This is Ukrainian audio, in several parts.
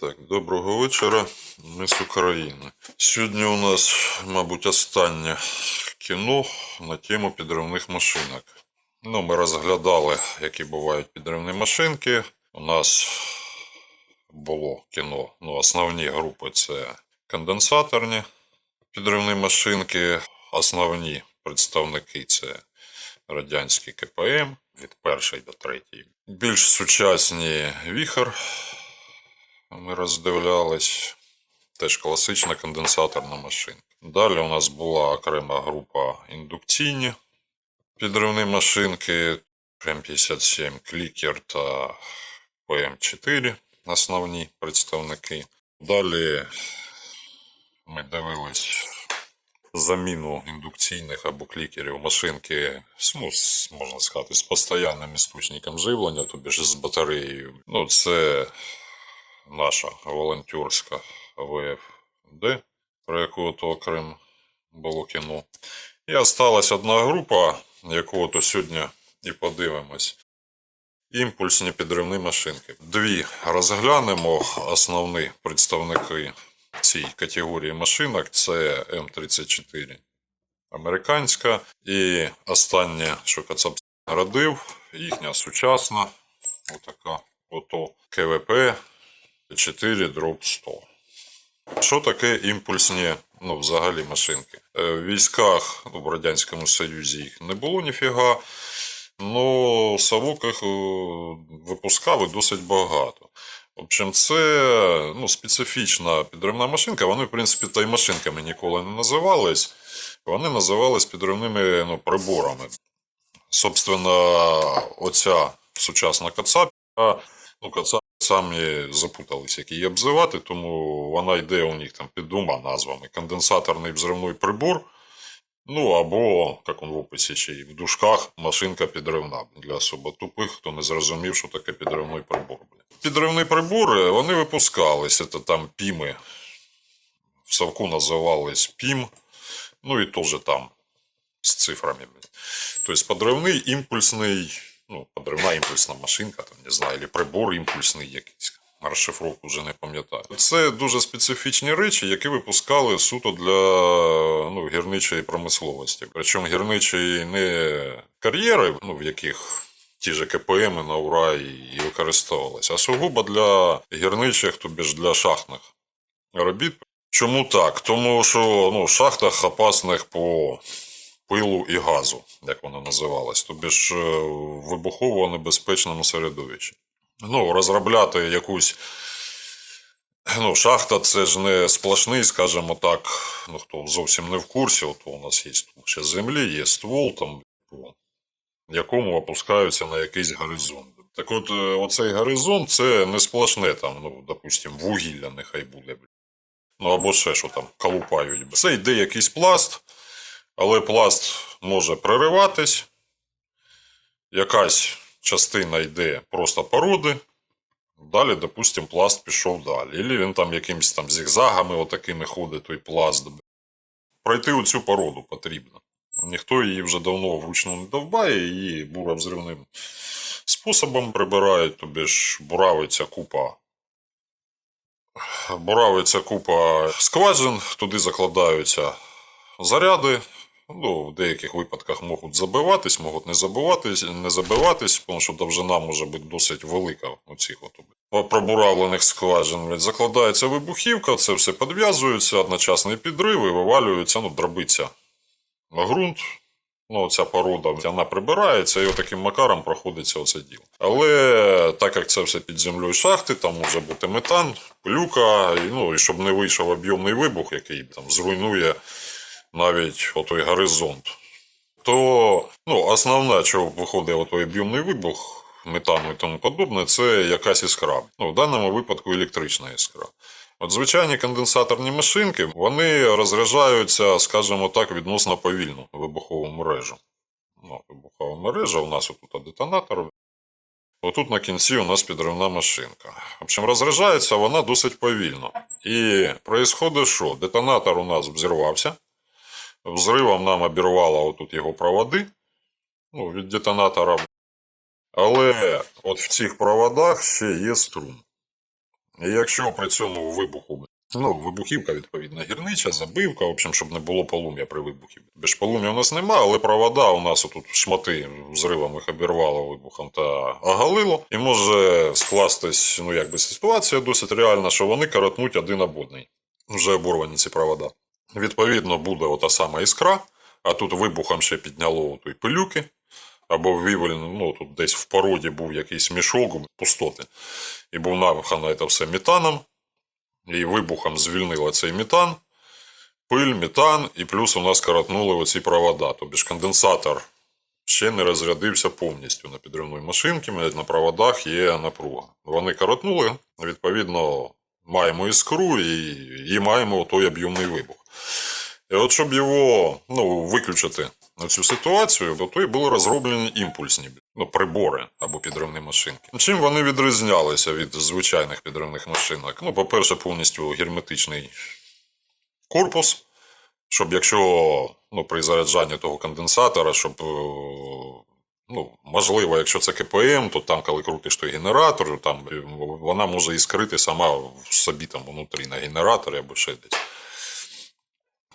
Так, доброго вечора. Ми з України. Сьогодні у нас, мабуть, останнє кіно на тему підривних машинок. Ну, ми розглядали, які бувають підривні машинки. У нас було кіно. Ну, основні групи це конденсаторні підривні машинки. Основні представники це радянський КПМ від першої до третьої. Більш сучасні віхер. Ми роздивлялись. Теж класична конденсаторна машинка. Далі у нас була окрема група індукційні підривні машинки М57, Клікер та ПМ4 основні представники. Далі ми дивились заміну індукційних або клікерів машинки, ну, можна сказати, з постоянним істочником живлення, тобі ж з батареєю. Ну, це наша волонтерська ВФД, про яку то окремо було кіно. І осталась одна група, яку то сьогодні і подивимось. Імпульсні підривні машинки. Дві розглянемо основні представники цієї категорії машинок. Це М34 американська. І останнє, що Кацап родив, їхня сучасна, отака ото КВП 4 дроб 100. Що таке імпульсні, ну, взагалі машинки? Е, В військах в Радянському Союзі їх не було ніфіга. Ну, Савук їх е, випускав досить багато. В общем, це ну, специфічна підривна машинка. Вони, в принципі, та й машинками ніколи не називались. Вони називались підривними ну, приборами. Собственно, оця сучасна кацап, ну, кацап самі запутались, як її обзивати, тому вона йде у них там під двома назвами: конденсаторний взривний прибор. Ну, або, як он в описі ще й в дужках, машинка підривна для особо тупих, хто не зрозумів, що таке підривний прибор. Підривні прибори, вони випускались, це там піми. В Савку називались пім, ну і теж там з цифрами. Тобто підривний імпульсний, ну, підривна імпульсна машинка, там, не знаю, або прибор імпульсний якийсь. Розшифровку вже не пам'ятаю. Це дуже специфічні речі, які випускали суто для ну, гірничої промисловості. Причому гірничої не кар'єри, ну, в яких ті ж КПМ на ура і використовувалися, а сугубо для гірничих, тобі ж для шахтних робіт. Чому так? Тому що ну, в шахтах опасних по пилу і газу, як воно називалось, тобі ж е, вибухово небезпечному середовищі. Ну, розробляти якусь. Ну, шахта це ж не сплошний, скажімо так, ну хто зовсім не в курсі, от у нас є ще землі, є ствол, там, якому опускаються на якийсь горизонт. Так от, е, оцей горизонт це не сплошне, там, ну, допустим, вугілля нехай буде. Ну або ще що там колупають. Це йде якийсь пласт, але пласт може прориватись, якась частина йде просто породи. Далі, допустим, пласт пішов далі. Ілі він там якимись там зігзагами отакими ходить, той пласт. Пройти оцю породу потрібно. Ніхто її вже давно вручну не довбає, її буровзривним способом прибирають, тобі ж буравиться купа. Буравиться купа скважин, туди закладаються заряди. Ну, в деяких випадках можуть забиватись, можуть не забиватись, не забиватись, тому що довжина може бути досить велика у цих пробуравлених скважин. Закладається вибухівка, це все підв'язується, одночасний підрив і вивалюється, ну, дробиться на ґрунт. Ну, ця порода вона прибирається, і отаким макаром проходиться оце діло. Але так як це все під землею шахти, там може бути метан, пилюка, і, ну, і щоб не вийшов об'ємний вибух, який там зруйнує навіть отой горизонт. То ну, основне, що виходить отой об'ємний вибух метану і тому подобне, це якась іскра. Ну, в даному випадку електрична іскра. От звичайні конденсаторні машинки, вони розряджаються, скажімо так, відносно повільно вибухову мережу. Ну, вибухова мережа, у нас отут детонатор. Отут на кінці у нас підривна машинка. В общем, розряджається вона досить повільно. І происходить що? Детонатор у нас взірвався. Взривом нам обірвало отут його проводи ну, від детонатора. Але от в цих проводах ще є струм. І якщо при цьому вибуху, ну, вибухівка, відповідно, гірнича, забивка, в общем, щоб не було полум'я при вибухі. Без полум'я у нас немає, але провода у нас отут шмати взривом їх обірвало вибухом та оголило. І може скластись, ну, якби ситуація досить реальна, що вони коротнуть один об одний. Вже оборвані ці провода. Відповідно, буде ота сама іскра, а тут вибухом ще підняло той пилюки, або вивалено, ну, тут десь в породі був якийсь мішок, пустоти. І був напхано це все метаном, і вибухом звільнило цей метан, пиль, метан, і плюс у нас коротнули оці провода. Тобто ж конденсатор ще не розрядився повністю на підривної машинки, на проводах є напруга. Вони коротнули, відповідно, маємо іскру і, і маємо той об'ємний вибух. І от щоб його ну, виключити на цю ситуацію, то то і були розроблені імпульсні ну, прибори або підривні машинки. Чим вони відрізнялися від звичайних підривних машинок? Ну, по-перше, повністю герметичний корпус, щоб якщо ну, при заряджанні того конденсатора, щоб е, ну, можливо, якщо це КПМ, то там, коли крутиш той генератор, там е, вона може іскрити сама в собі там внутрі на генераторі або ще десь.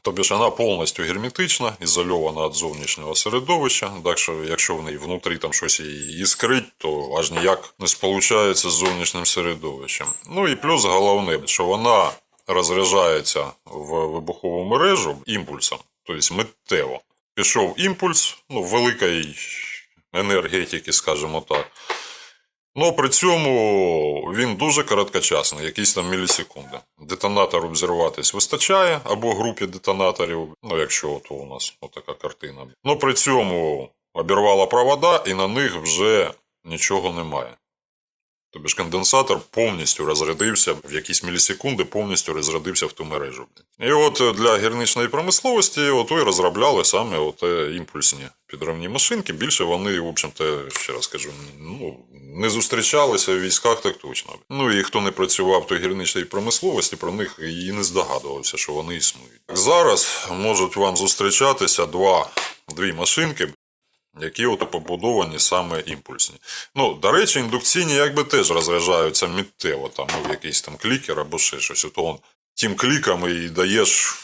Тобто ж вона повністю герметична, ізольована від зовнішнього середовища. Так що, якщо в неї внутрі там щось іскрить, то аж ніяк не сполучається з зовнішнім середовищем. Ну і плюс головне, що вона розряджається в вибухову мережу імпульсом, тобто миттєво. Пішов імпульс, ну, великої енергетики, скажімо так. Ну, при цьому він дуже короткочасний, якісь там мілісекунди. Детонатору взірватись вистачає, або групі детонаторів, ну, якщо то у нас така картина. Ну, при цьому обірвала провода, і на них вже нічого немає. Тобто ж конденсатор повністю розрядився, в якісь мілісекунди повністю розрядився в ту мережу. І от для гірничної промисловості ото і розробляли саме от імпульсні підривні машинки. Більше вони, в общем-то, ще раз кажу, ну, не зустрічалися в військах так точно. Ну і хто не працював той гірничній промисловості, про них і не здогадувався, що вони існують. Зараз можуть вам зустрічатися два, дві машинки, які от побудовані саме імпульсні. Ну, до речі, індукційні якби теж розряджаються миттєво, там, ну, якийсь там клікер або ще щось. От он тим кліком і даєш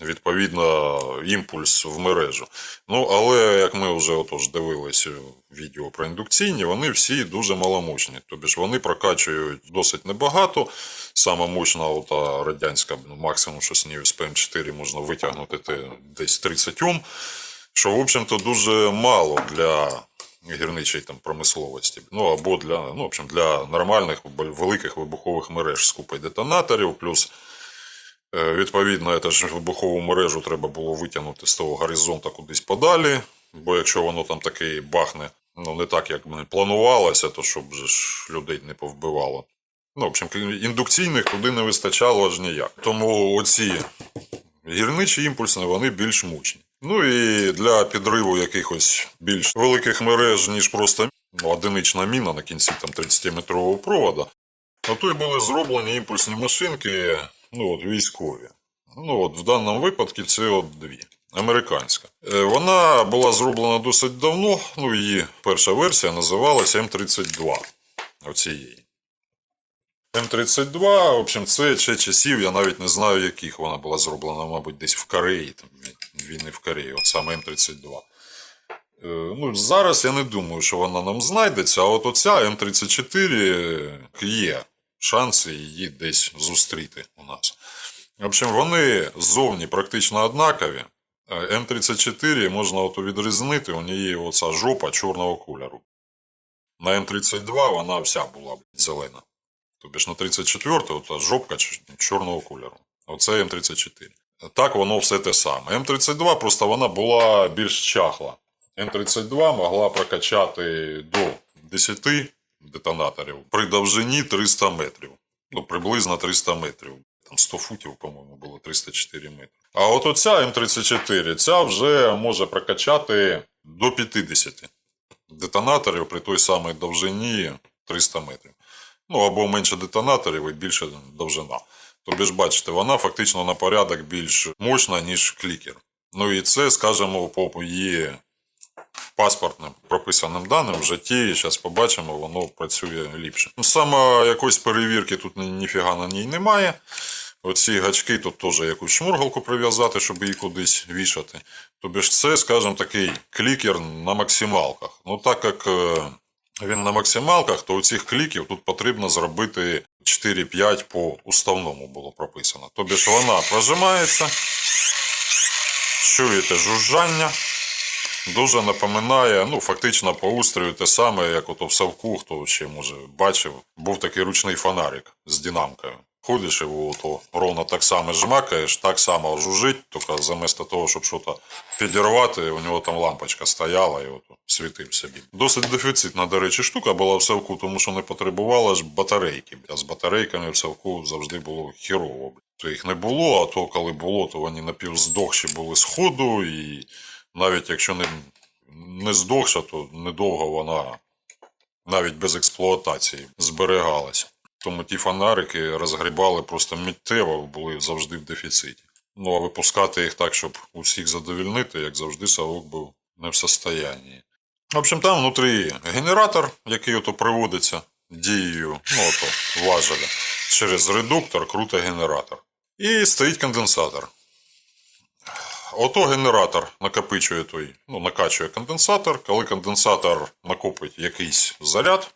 відповідно імпульс в мережу. Ну, але як ми вже отож дивилися відео про індукційні, вони всі дуже маломощні. Тобто ж вони прокачують досить небагато. Сама мощна ота радянська, ну, максимум, що з нею з ПМ4 можна витягнути те десь 30 Ом що, в общем-то, дуже мало для гірничої там, промисловості. Ну, або для, ну, в общем, для нормальних великих вибухових мереж з купою детонаторів, плюс, відповідно, це ж вибухову мережу треба було витягнути з того горизонта кудись подалі, бо якщо воно там таке бахне, ну, не так, як планувалося, то щоб ж людей не повбивало. Ну, в общем, індукційних туди не вистачало аж ніяк. Тому оці гірничі імпульсні, вони більш мучні. Ну і для підриву якихось більш великих мереж, ніж просто одинична міна на кінці там 30-метрового провода. Ото й були зроблені імпульсні машинки, ну от військові. Ну от В даному випадку це от дві. Американська. Е, Вона була зроблена досить давно. Ну, її перша версія називалася М32. Оцієї. М32, в общем, це ще часів, я навіть не знаю, яких вона була зроблена, мабуть, десь в Кореї, там, війни в Кореї, от саме М32. Е, Ну, Зараз я не думаю, що вона нам знайдеться, а от оця М34 є шанси її десь зустріти у нас. В общем, вони ззовні практично однакові. Е, М34 можна от відрізнити, у неї оця жопа чорного кольору. На М32 вона вся була зелена. Тобі ж на 34 ота жопка чорного кольору. Оце М34. Так воно все те саме. М32 просто вона була більш чахла. М32 могла прокачати до 10 детонаторів при довжині 300 метрів. Ну, приблизно 300 метрів. Там 100 футів, по-моєму, було 304 метри. А от оця М34, ця вже може прокачати до 50 детонаторів при той самій довжині 300 метрів. Ну, або менше детонаторів і більше довжина. Тобі ж бачите, вона фактично на порядок більш мощна, ніж клікер. Ну і це, скажімо, по її паспортним прописаним даним в житті. Зараз побачимо, воно працює ліпше. Ну, Саме якоїсь перевірки тут ніфіга на ній немає. Оці гачки тут теж якусь шмургалку прив'язати, щоб її кудись вішати. Тобі ж це, скажімо, такий клікер на максималках. Ну так як е, він на максималках, то у цих кліків тут потрібно зробити 4-5 по уставному було прописано. Тобі ж вона прожимається, чуєте жужжання. Дуже напоминає, ну, фактично по устрою те саме, як ото в Савку, хто ще може бачив, був такий ручний фонарик з динамкою. Ходиш його ото ровно так само жмакаєш, так само жужжить, тільки замісто того, щоб щось підірвати, у нього там лампочка стояла і ото світив собі. Досить дефіцитна, до речі, штука була в Савку, тому що не потребувала ж батарейки. А з батарейками в Савку завжди було хірово. То їх не було, а то коли було, то вони напівздохші були з ходу, і навіть якщо не, не здохша, то недовго вона навіть без експлуатації зберігалася. Тому ті фонарики розгрібали просто миттєво, були завжди в дефіциті. Ну а випускати їх так, щоб усіх задовільнити, як завжди, совок був не в состоянні. В общем, там внутрі генератор, який ото приводиться дією, ну ото важеля, через редуктор круте генератор. І стоїть конденсатор. Ото генератор накопичує той, ну, накачує конденсатор. Коли конденсатор накопить якийсь заряд,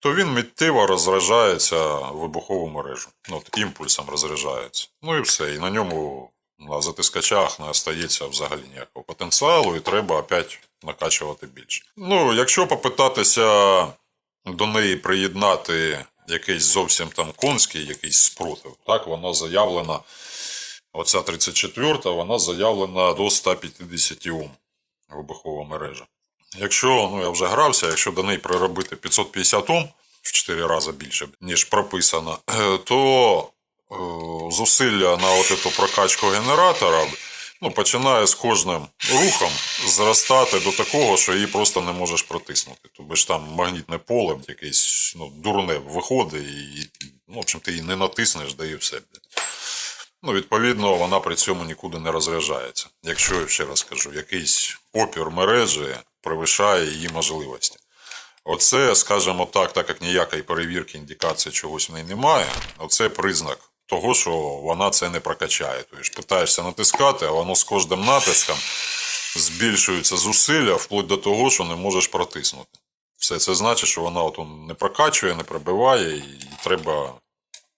то він миттєво розряджається вибухову мережу. Ну, от, імпульсом розряджається. Ну і все. І на ньому на затискачах не остається взагалі ніякого потенціалу, і треба опять накачувати більше. Ну, якщо попитатися до неї приєднати якийсь зовсім там конський якийсь спротив, так вона заявлена. Оця 34 вона заявлена до 150 Ом вибухова мережа. Якщо, ну я вже грався, якщо до неї приробити 550 Ом в 4 рази більше, ніж прописано, то е, зусилля на от эту прокачку генератора ну, починає з кожним рухом зростати до такого, що її просто не можеш протиснути. Тобто ж там магнітне поле якесь ну, дурне виходить, і ну, в общем, ти її не натиснеш, да і все. Ну, відповідно, вона при цьому нікуди не розряджається. Якщо, ще раз кажу, якийсь опір мережі перевищає її можливості. Оце, скажімо так, так як ніякої перевірки індикації чогось в неї немає, оце признак того, що вона це не прокачає. Тобто питаєшся натискати, а воно з кожним натиском збільшується зусилля вплоть до того, що не можеш протиснути. Все це значить, що вона от не прокачує, не пробиває, і треба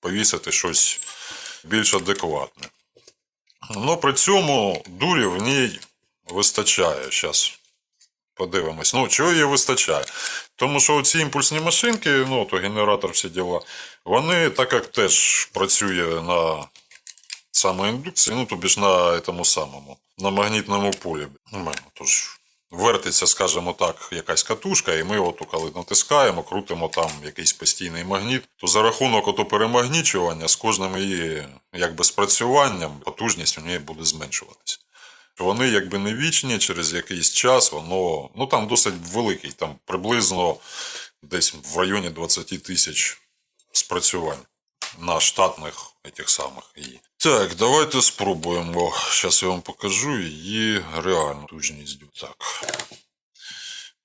повісити щось більш адекватне. Ну, при цьому дурі в ній вистачає. Зараз подивимось. Ну, чого їй вистачає? Тому що ці імпульсні машинки, ну, то генератор, всі діла, вони, так як теж працює на самоіндукції, ну, тобі ж на тому самому, на магнітному полі. Ну, Тож, вертиться, скажімо так, якась катушка, і ми, от, коли натискаємо, крутимо там якийсь постійний магніт, то за рахунок ото перемагнічування з кожним її якби спрацюванням потужність у неї буде зменшуватися. Вони якби не вічні, через якийсь час воно ну там досить великий, там приблизно десь в районі 20 тисяч спрацювань на штатних этих самих її. Так, давайте спробуємо. Зараз я вам покажу її реальну тужність. Так.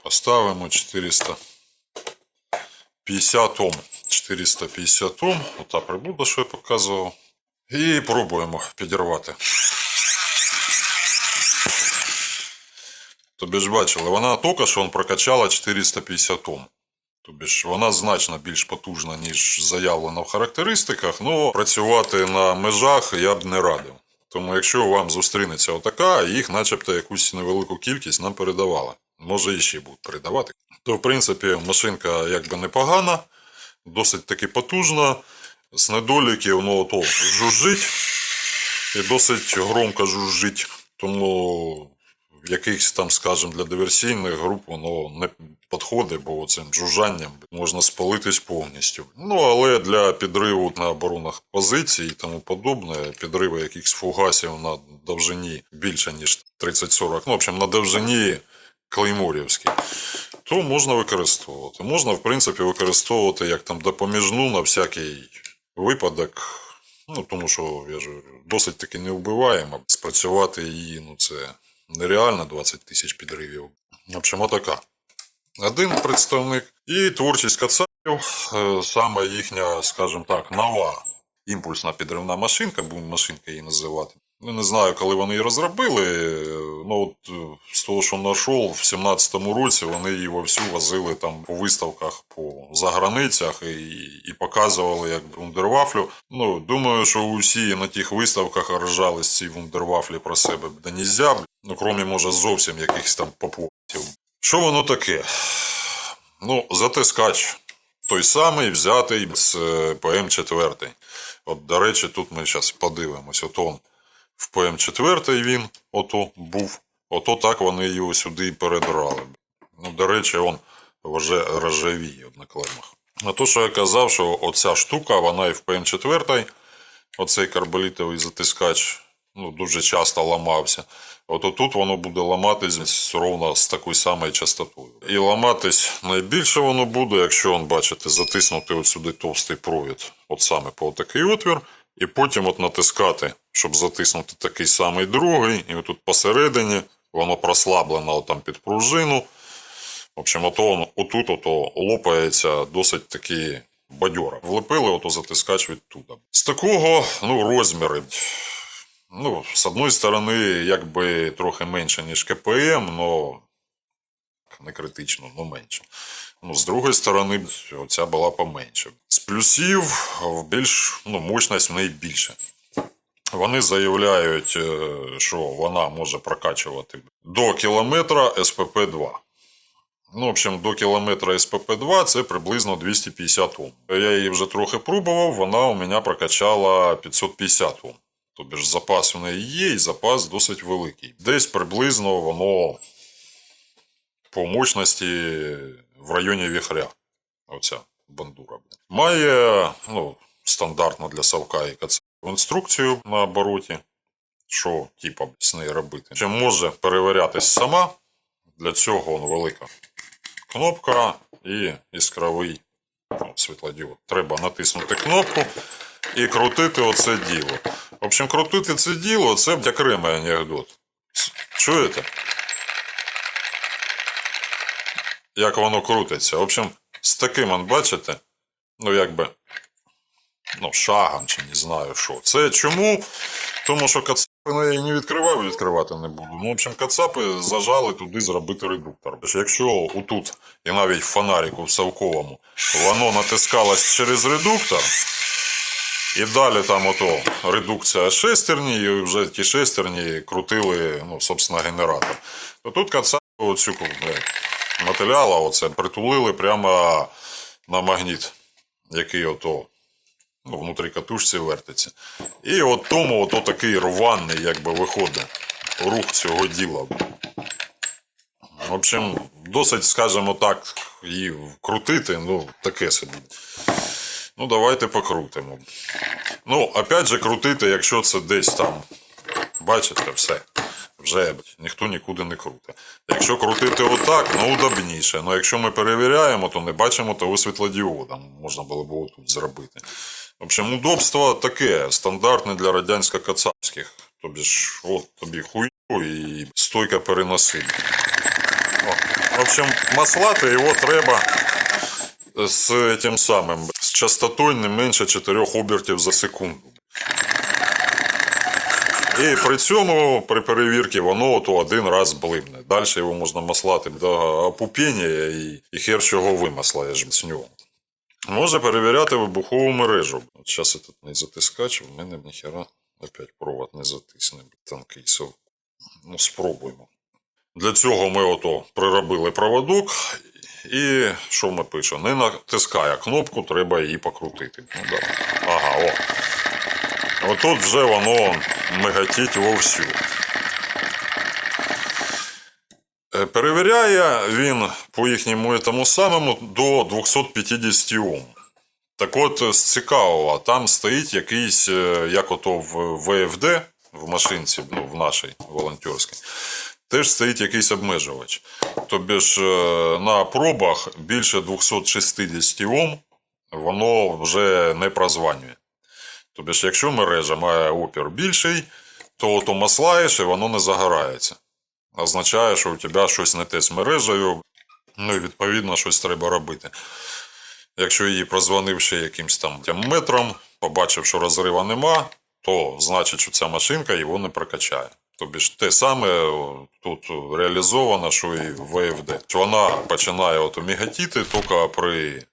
Поставимо 450 Ом. 450 Ом. Ота прибуда, що я показував. І пробуємо підірвати. Тобі ж бачили, вона тільки що прокачала 450 Ом. Тобі ж вона значно більш потужна, ніж заявлено в характеристиках, але працювати на межах я б не радив. Тому якщо вам зустрінеться отака, їх начебто якусь невелику кількість нам передавала. Може і ще будуть передавати. То, в принципі, машинка якби непогана, досить таки потужна. З недоліків, ну, то жужжить і досить громко жужжить. Тому якихось там, скажімо, для диверсійних груп воно не підходить, бо цим жужжанням можна спалитись повністю. Ну, але для підриву на оборонах позицій і тому подобне, підриви якихось фугасів на довжині більше, ніж 30-40, ну, в общем, на довжині клейморівській, то можна використовувати. Можна, в принципі, використовувати як там допоміжну на всякий випадок. Ну, тому що я ж досить таки не вбиваємо. Спрацювати її, ну це нереально 20 тисяч підривів. В общем, отака. Один представник. І творчість кацапів, е, саме їхня, скажімо так, нова імпульсна підривна машинка, будемо машинка її називати. Ну, не знаю, коли вони її розробили. Ну, от з того, що знайшов, в 17-му році вони її вовсю возили там по виставках по заграницях і, і показували як вундервафлю. Ну, думаю, що усі на тих виставках ржались ці вундервафлі про себе да нельзя, ну, крім, може, зовсім якихось там попутів. Що воно таке? Ну, затискач. Той самий взятий з е, ПМ-4. От, до речі, тут ми зараз подивимось. От он в ПМ-4 він ото був. Ото так вони його сюди і передрали. Ну, до речі, он вже рожевіє на клемах. А то, що я казав, що оця штука, вона і в ПМ-4, оцей карболітовий затискач, ну, дуже часто ламався. От тут воно буде ламатись ровно з такою самою частотою. І ламатись найбільше воно буде, якщо, он, бачите, затиснути от сюди товстий провід, от саме по такий отвір, і потім от натискати, щоб затиснути такий самий другий, і отут посередині воно прослаблено там під пружину. В общем, ото, отут ото лопається досить таки бадьоро. Влепили ото затискач відтуда. З такого ну, розміри. Ну, з одної сторони, якби трохи менше, ніж КПМ, но не критично, но менше. Ну, з другої сторони, оця була поменше. З плюсів більш ну, мощність в неї більше. Вони заявляють, е, що вона може прокачувати до кілометра СПП-2. Ну, в общем, до кілометра СПП-2 це приблизно 250 Ом. Я її вже трохи пробував, вона у мене прокачала 550 Ом. Тобто ж запас у неї є, і запас досить великий. Десь приблизно воно по мощності в районі віхря. Оця бандура. Має ну, стандартно для совка і КЦ інструкцію на обороті, що типа з нею робити. Чи може перевірятись сама. Для цього он, велика кнопка і іскровий ну, світлодіод. Треба натиснути кнопку і крутити оце діло. В общем, крутити це діло це окремий анекдот. Чуєте? Як воно крутиться. В общем, з таким, бачите, ну якби ну, шагом чи не знаю що. Це чому? Тому що кацапи ну, я її не відкривав, відкривати не буду. Ну, в общем, кацапи зажали туди зробити редуктор. Якщо отут, і навіть в фонарику в Савковому, воно натискалось через редуктор, і далі там ото редукція шестерні, і вже ті шестерні крутили, ну, собственно, генератор. То тут кацапи оцю е, матеріала оце притулили прямо на магніт, який ото ну, внутрі катушці вертиться. І от тому ото такий рваний, якби виходить рух цього діла. В общем, досить, скажімо так, її крутити, ну, таке собі. Ну, давайте покрутимо. Ну, опять же, крутити, якщо це десь там. Бачите, все. Вже ніхто нікуди не крутить. Якщо крутити отак, ну удобніше. Ну якщо ми перевіряємо, то не бачимо того світлодіода. Можна було б отут зробити. В общем, удобство таке, стандартне для радянсько-кацапських. Тобі ж, от тобі хую і стойка переноси. В общем, маслати його треба з тим самим, з частотою не менше 4 обертів за секунду. І при цьому, при перевірці, воно ото один раз блимне. Далі його можна маслати до опупіння і, і хер чого вимаслаєш з нього. Може перевіряти вибухову мережу. От зараз я тут не затискач, в мене ніхера опять провод не затисне. Тонкий сов. Ну, спробуємо. Для цього ми ото приробили проводок. І що ми пишемо? Не натискає кнопку, треба її покрутити. Ну, да. Ага, о. Отут вже воно мигатить вовсю. Е, Перевіряє він по їхньому тому самому до 250 Ом. Так от, з цікавого, там стоїть якийсь, е, як ото в ВФД, в машинці, ну, в нашій волонтерській, теж стоїть якийсь обмежувач. Тобі ж е, на пробах більше 260 Ом воно вже не прозванює. Тобто, ж, якщо мережа має опір більший, то ото маслаєш і воно не загорається. означає, що у тебе щось не те з мережею, ну і відповідно щось треба робити. Якщо її прозвонив ще якимсь там метром, побачив, що розрива нема, то значить, що ця машинка його не прокачає. Тобі ж те саме тут реалізовано, що і в ВФД. Що Вона починає от мігатіти тільки при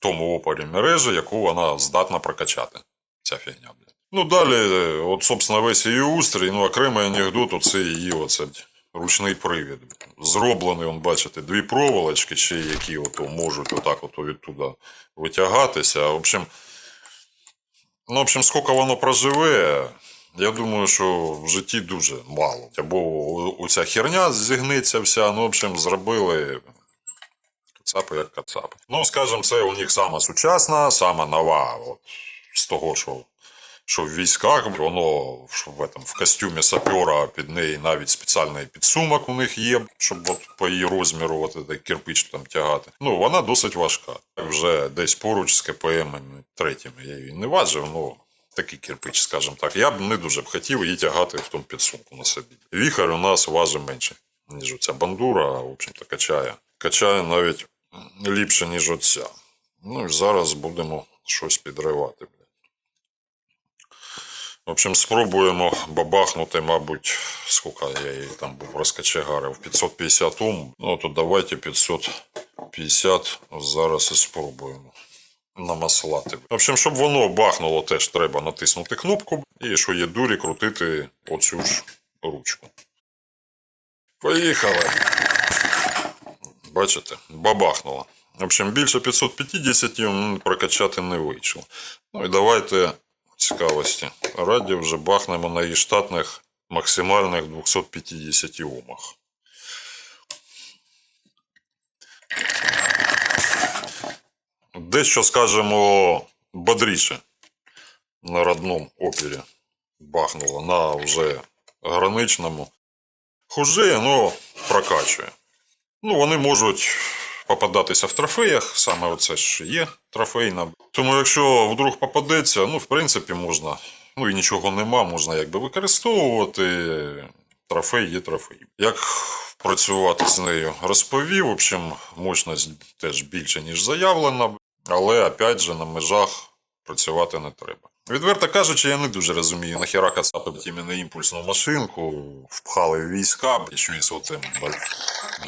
тому опорі мережі, яку вона здатна прокачати. Ця фігня. Ну далі, е, от, собственно, весь її устрій, ну, окремий анекдот, оце її оце ручний привід. Зроблений, он, бачите, дві проволочки, ще які ото можуть отак от відтуда витягатися. В общем, ну, в общем, скільки воно проживе, я думаю, що в житті дуже мало. Або оця херня зігниться вся, ну, в общем, зробили кацапи як кацапи. Ну, скажімо, це у них сама сучасна, сама нова. От, з того, що, що в військах, воно в, этом, в костюмі сапера під неї навіть спеціальний підсумок у них є, щоб от по її розміру от цей кирпич там тягати. Ну, вона досить важка. Вже десь поруч з КПМ третіми я її не важив, ну. Такий кирпич, скажімо так. Я б не дуже б хотів її тягати в тому підсумку на собі. Віхар у нас важить менше, ніж оця бандура, в общем-то, качає. Качає навіть ліпше, ніж оця. Ну і зараз будемо щось підривати. В общем, спробуємо бабахнути, мабуть, скільки я її там був розкачегарив, 550 Ом. Ну, то давайте 550 зараз і спробуємо намаслати. В общем, щоб воно бахнуло, теж треба натиснути кнопку і що є дурі, крутити оцю ж ручку. Поїхали. Бачите, бабахнуло. В общем, більше 550 прокачати не вийшло. Ну і давайте цікавості. Раді вже бахнемо на її штатних максимальних 250 омах. Дещо, скажемо, бодріше на родному опері бахнуло на вже граничному. Хуже, але прокачує. Ну, вони можуть попадатися в трофеях, саме оце ж є трофейна. Тому якщо вдруг попадеться, ну, в принципі, можна, ну і нічого нема, можна якби використовувати. Трофей є трофей. Як працювати з нею розповів. В общем, мощність теж більше, ніж заявлена, але опять же на межах працювати не треба. Відверто кажучи, я не дуже розумію, нахіра кацапи іменно імпульсну машинку впхали війська, і що із оцим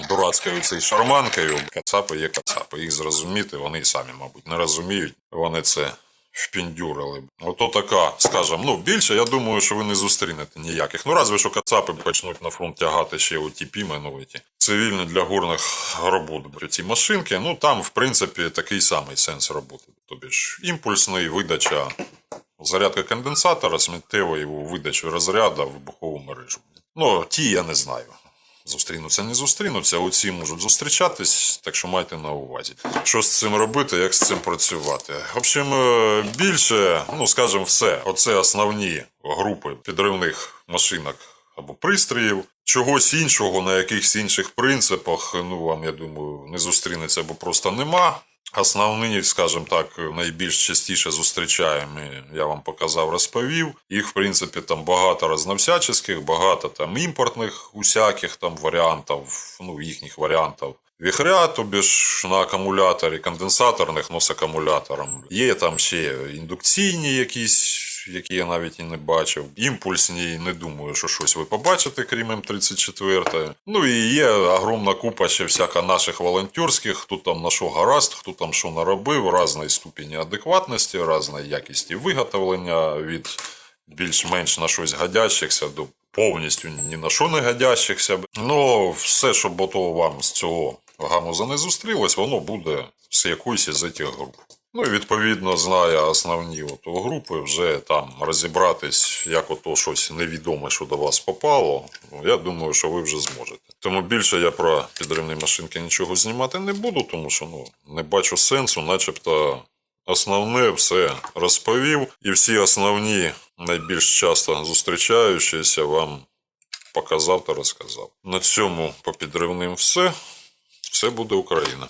дурацькою цією шарманкою. Кацапи є кацапи. Їх зрозуміти, вони самі, мабуть, не розуміють. Вони це впіндюрили. Ото така, скажімо, ну більше, я думаю, що ви не зустрінете ніяких. Ну разве що кацапи почнуть на фронт тягати ще оті піменовиті. Цивільні для горних робот ці машинки. Ну там, в принципі, такий самий сенс роботи. Тобі ж імпульсний видача зарядка конденсатора з миттєвою видачею розряду в вибухову мережу. Ну, ті я не знаю. Зустрінуться, не зустрінуться, оці можуть зустрічатись, так що майте на увазі. Що з цим робити, як з цим працювати? В общем, е, більше, ну скажімо, все. Оце основні групи підривних машинок або пристроїв. Чогось іншого на якихось інших принципах, ну вам я думаю, не зустрінеться, бо просто нема. Основні, скажімо так, найбільш частіше зустрічаємо, я вам показав, розповів. Їх, в принципі, там багато розновсяческих, багато там імпортних усяких там варіантів, ну, їхніх варіантів. Віхря, тобі ж на акумуляторі, конденсаторних, ну з акумулятором. Є там ще індукційні якісь, які я навіть і не бачив. Імпульсні, не думаю, що щось ви побачите, крім М34. Ну і є огромна купа ще всяка наших волонтерських, хто там на що гаразд, хто там що наробив, різної ступені адекватності, різної якісті виготовлення від більш-менш на щось годящихся до повністю ні на що не годящихся. Ну, все, що ото вам з цього гамуза не зустрілось, воно буде з якоїсь із цих груп. Ну і відповідно знає основні ото групи, вже там розібратись, як ото щось невідоме, що до вас попало. Я думаю, що ви вже зможете. Тому більше я про підривні машинки нічого знімати не буду, тому що ну не бачу сенсу, начебто. Основне все розповів, і всі основні, найбільш часто зустрічаючіся, вам показав та розказав. На цьому по підривним все. Все буде Україна.